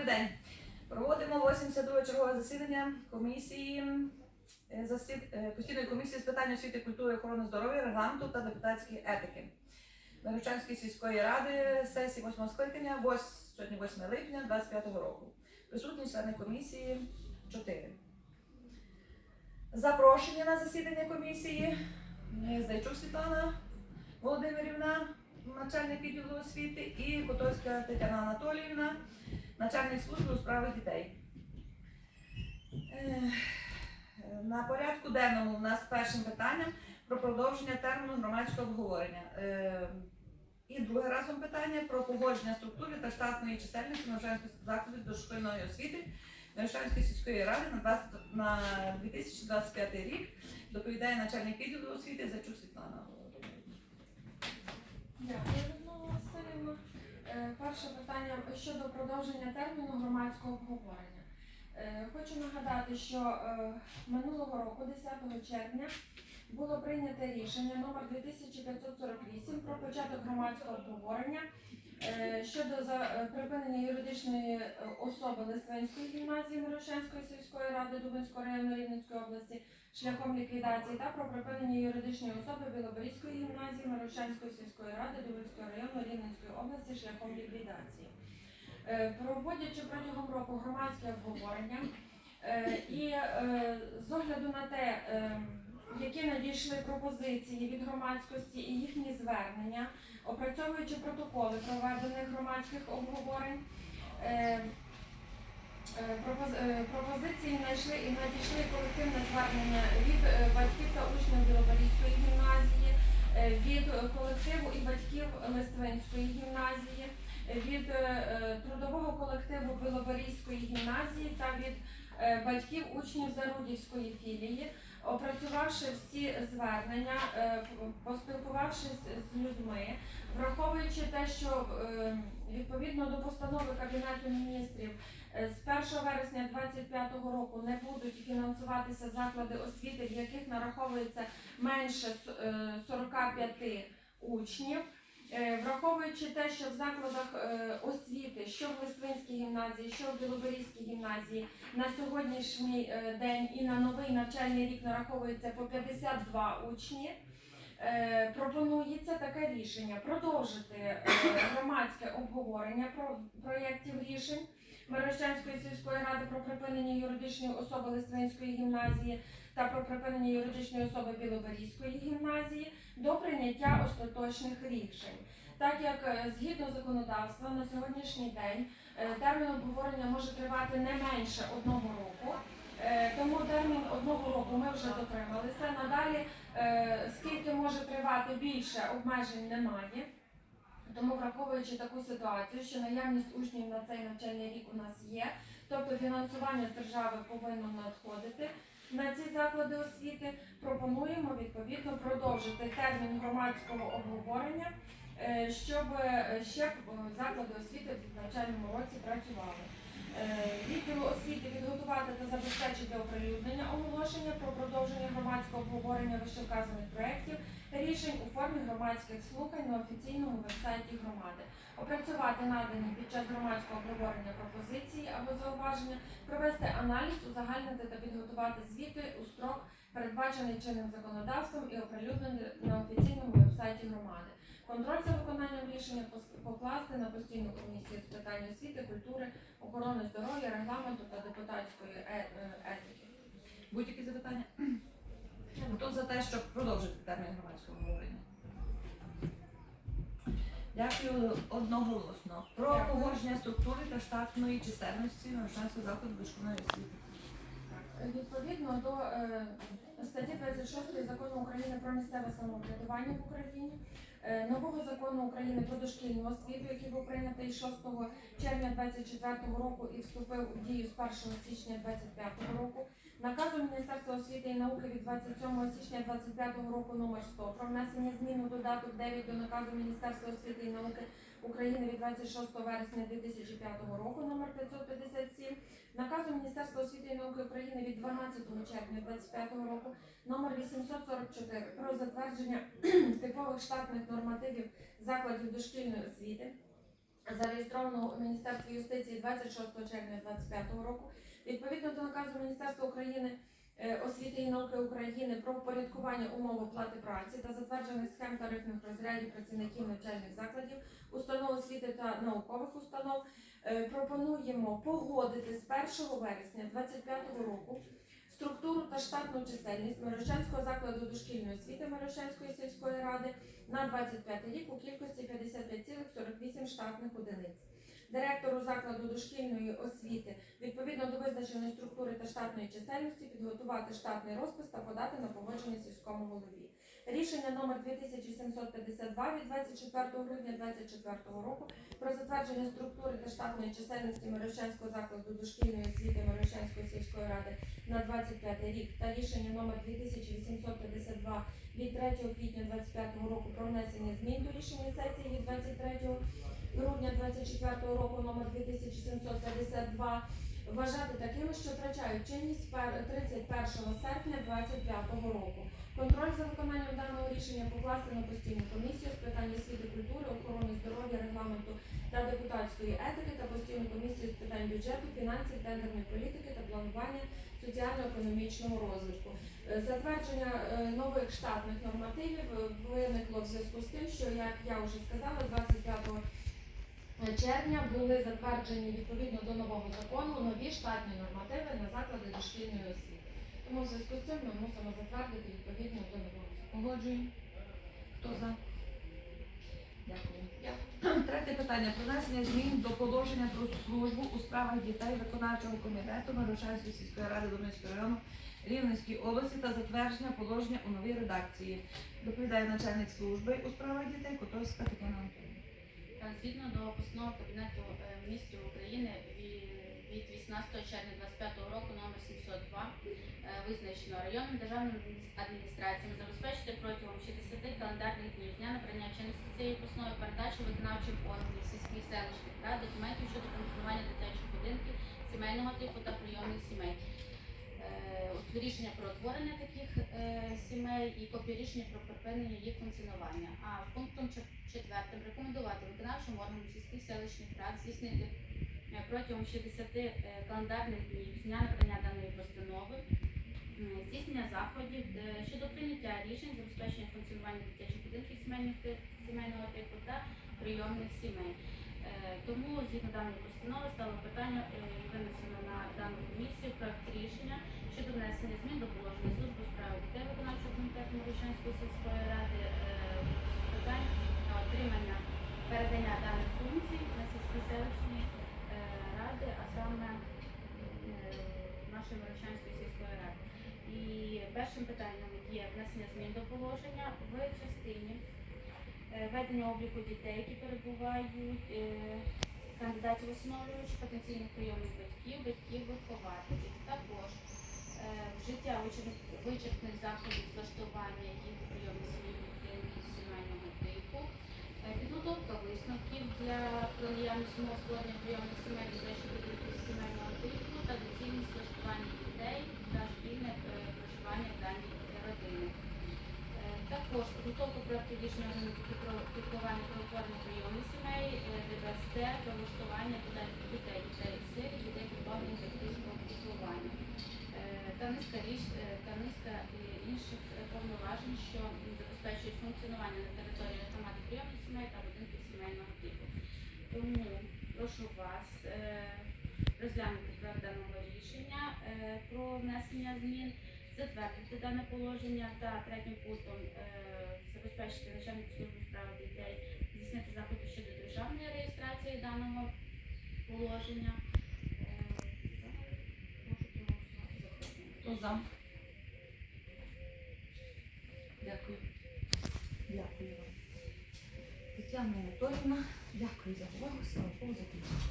Добрий день. Проводимо 82 чергове засідання комісії е, засід... е, постійної комісії з питань освіти, культури, охорони здоров'я, регламенту та депутатської етики. Мерчанської сільської ради сесії 8 скликання, 8, сьогодні 8 липня 25 року. Присутні члени комісії 4. Запрошені на засідання комісії е, Зайчук Світлана Володимирівна, начальник відділу освіти, і Котовська Тетяна Анатоліївна, начальник служби у справах дітей. На порядку денному у нас першим питанням про продовження терміну громадського обговорення. Е, І друге разом питання про погодження структури та штатної чисельності навчальних закладів дошкільної освіти Мершанської сільської ради на 20 на 2025 рік. Доповідає начальник відділу освіти Зачук Світлана. Дякую, Перше питання щодо продовження терміну громадського обговорення. Е, Хочу нагадати, що е, минулого року, 10 червня, було прийнято рішення номер 2548 про початок громадського обговорення е, щодо е, припинення юридичної е, особи Листвинської гімназії Мирошенської сільської ради Дубинського району Рівненської області шляхом ліквідації та про припинення юридичної особи Білоборізької гімназії Марушанської сільської ради Дубинського району Рівненської області шляхом ліквідації. Е, Проводячи протягом року громадське обговорення е, і е, з огляду на те, які надійшли пропозиції від громадськості і їхні звернення, опрацьовуючи протоколи проведених громадських обговорень, е, Е, пропоз- е, Пропозиції знайшли і надійшли колективне звернення від е, батьків та учнів Білоборізької гімназії, е, від е, колективу і батьків Листвинської гімназії, е, від е, е, трудового колективу Білоборізької гімназії та від е, батьків учнів Зарудівської філії. Опрацювавши всі звернення, е, поспілкувавшись з людьми, враховуючи те, що е, відповідно до постанови Кабінету міністрів Е, З 1 вересня 2025 року не будуть фінансуватися заклади освіти, в яких нараховується менше с- е, 45 учнів. Е, Враховуючи те, що в закладах е, освіти, що в Листвинській гімназії, що в Білоборізькій гімназії, на сьогоднішній е, день і на новий навчальний рік нараховується по 52 учні. Е, Пропонується таке рішення продовжити е, громадське обговорення про проєктів рішень Мирошенської сільської ради про припинення юридичної особи Листвинської гімназії та про припинення юридичної особи Білоборізької гімназії до прийняття остаточних рішень. Так як е, згідно законодавства на сьогоднішній день е, термін обговорення може тривати не менше одного року. Е, Тому термін одного року ми вже дотрималися. Надалі, скільки може тривати більше, обмежень немає. Тому, враховуючи таку ситуацію, що наявність учнів на цей навчальний рік у нас є, тобто фінансування з держави повинно надходити на ці заклади освіти, пропонуємо відповідно продовжити термін громадського обговорення, е, щоб е, ще е, заклади освіти в навчальному році працювали. Відділу освіти підготувати та забезпечити оприлюднення оголошення про продовження громадського обговорення вищевказаних проєктів рішень у формі громадських слухань на офіційному вебсайті громади, опрацювати надані під час громадського обговорення пропозиції або зауваження, провести аналіз, узагальнити та підготувати звіти у строк, передбачений чинним законодавством і оприлюднити на офіційному вебсайті громади. Контроль за виконанням рішення покласти на постійну комісію з питань освіти, культури, охорони здоров'я, регламенту та депутатської е- е- етики. Будь-які запитання? Хто за те, щоб продовжити термін громадського обговорення? Дякую одноголосно. Про погодження структури та штатної чисельності Мершанського закладу дошкільної освіти. Відповідно до е, статті 26 закону України про місцеве самоврядування в Україні, е, нового закону України про дошкільну освіту, який був прийнятий 6 червня 2024 року і вступив у дію з 1 січня 2025 року, наказу Міністерства освіти і науки від 27 січня 2025 року номер 100 про внесення змін у додаток 9 до наказу Міністерства освіти і науки України від 26 вересня 2005 року номер 557 Наказу Міністерства освіти і науки України від 12 червня 2025 року номер 844 про затвердження типових штатних нормативів закладів дошкільної освіти, зареєстрованого у Міністерстві юстиції 26 червня 2025 року. Відповідно до наказу Міністерства України е, освіти і науки України про впорядкування умов оплати праці та затверджених схем тарифних розрядів працівників навчальних закладів, установ освіти та наукових установ е, пропонуємо погодити з 1 вересня 2025 року структуру та штатну чисельність Мирошанського закладу дошкільної освіти Мирошанської сільської ради на 25 рік у кількості 55,48 штатних одиниць. Директору закладу дошкільної освіти відповідно до визначеної структури та штатної чисельності підготувати штатний розпис та подати на погодження сільському голові. Рішення номер 2752 від 24 грудня 2024 року про затвердження структури та штатної чисельності Мирошанського закладу дошкільної освіти Мирошанської сільської ради на 25 рік та рішення номер 2852 від 3 квітня 2025 року про внесення змін до рішення сесії від 23 грудня 2024 року номер 2752 вважати такими, що втрачають чинність пер- 31 серпня 2025 року. Контроль за виконанням даного рішення покласти на постійну комісію з питань освіти, культури, охорони здоров'я, регламенту та депутатської етики та постійну комісію з питань бюджету, фінансів, тендерної політики та планування соціально-економічного розвитку. Е, Затвердження е, нових штатних нормативів е, виникло в зв'язку з тим, що як я вже сказала, 25 червня були затверджені відповідно до нового закону нові штатні нормативи на заклади дошкільної освіти. Тому в зв'язку з цим ми мусимо затвердити відповідно до нового. Погоджуємо. Хто за? Дякую. Третє питання про внесення змін до положення про службу у справах дітей виконавчого комітету Мирошанської сільської ради Донецького району Рівненської області та затвердження положення у новій редакції. Доповідає начальник служби у справах дітей Котовська Тетяна Анатолійовна. Згідно до постанови Кабінету е, міністрів України від 18 червня 2025 року номер 702 е, визначено районним державним адміністраціями забезпечити протягом 60 календарних днів дня набрання чинності цієї постанови передачу виконавчих органів сільських селищних рад документів щодо функціонування дитячих будинків сімейного типу та прийомних сімей. Е, Рішення про утворення таких е, сімей і копія рішення про припинення їх функціонування. А пунктом чет- четвертим рекомендувати виконавчим органам сільських селищних рад здійснити е, протягом 60 е, календарних днів з дня набрання даної постанови здійснення заходів щодо прийняття рішень забезпечення функціонування дитячих будинків сімейних сімейного типу та прийомних сімей. Е, Тому згідно даної постанови стало питання е, винесено на дану комісію проект рішення щодо внесення змін до положення служби у справах дітей виконавчого комітету Марішанської сільської ради е, питань на отримання передання даних функцій на сільські селищні е, ради, а саме е, нашої Марішанської сільської ради. І першим питанням є внесення змін до положення в частині е, ведення обліку дітей, які перебувають, е, кандидатів усиновлювачів, потенційних прийомних батьків, батьків вихователів. Також е, вжиття вичерп- вичерпних заходів влаштування їх у прийомні сім'ї сімейного типу, е, підготовка висновків для наявності умов створення прийомних сімей дитячих будинків сімейного типу та доцільність влаштування дітей та спільне е, проживання в даній. Е, Також підготовка проекту рішення про піклування про утворення прийомних сімей, е, ДБСТ, про влаштування дітей, дітей, сирі, дітей позбавлених батьківського піклування. Е, Та низка річ е, та низка інших повноважень, що забезпечують функціонування на території громади прийомних сімей та будинків сімейного типу. Тому прошу вас розглянути проект даного рішення про внесення змін затвердити дане положення та третім пунктом е, забезпечити начальнику служби у справах дітей здійснити заходи щодо державної реєстрації даного положення. Хто за? Дякую. Дякую вам. Тетяна Анатолійовна, дякую за увагу. Слава Богу, закінчили.